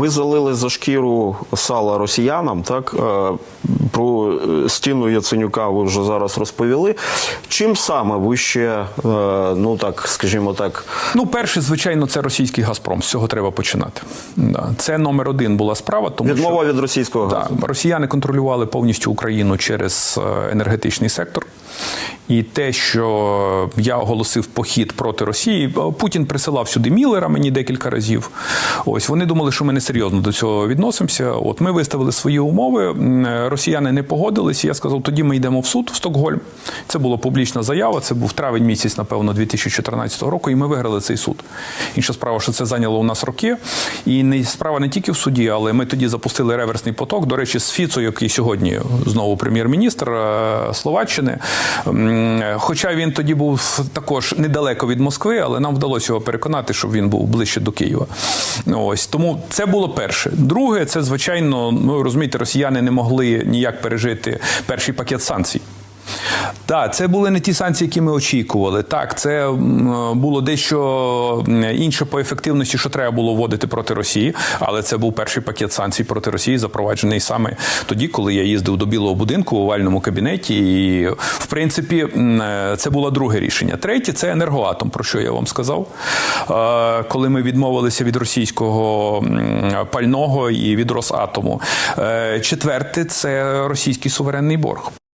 Ви залили за шкіру сала росіянам, так е, про е, стіну Яценюка ви вже зараз розповіли. Чим саме ви ще, е, ну так скажімо так, Ну, перше, звичайно, це російський Газпром. З цього треба починати. Це номер один була справа, тому відмова що від російського газу? Да, росіяни контролювали повністю Україну через е, енергетичний сектор. І те, що я оголосив похід проти Росії, Путін присилав сюди Міллера мені декілька разів. Ось вони думали, що ми несерйозно до цього відносимося. От ми виставили свої умови. е, Росіяни не погодились. і Я сказав, тоді ми йдемо в суд в Стокгольм. Це була публічна заява. Це був травень місяць, напевно, 2014 року. І ми виграли цей суд. Інша справа, що це зайняло у нас роки. І не справа не тільки в суді, але ми тоді запустили реверсний поток. До речі, з Фіцо, який сьогодні знову прем'єр-міністр е, Словаччини. Хоча він тоді був також недалеко від Москви, але нам вдалося його переконати, щоб він був ближче до Києва. Ось тому це було перше. Друге, це звичайно, ну розумієте, росіяни не могли ніяк пережити перший пакет санкцій. Так, це були не ті санкції, які ми очікували. Так, це було дещо інше по ефективності, що треба було вводити проти Росії, але це був перший пакет санкцій проти Росії, запроваджений саме тоді, коли я їздив до Білого будинку в овальному кабінеті. І в принципі, це було друге рішення. Третє це енергоатом, про що я вам сказав. Е, Коли ми відмовилися від російського пального і від Росатому. Е, Четверте це російський суверенний борг.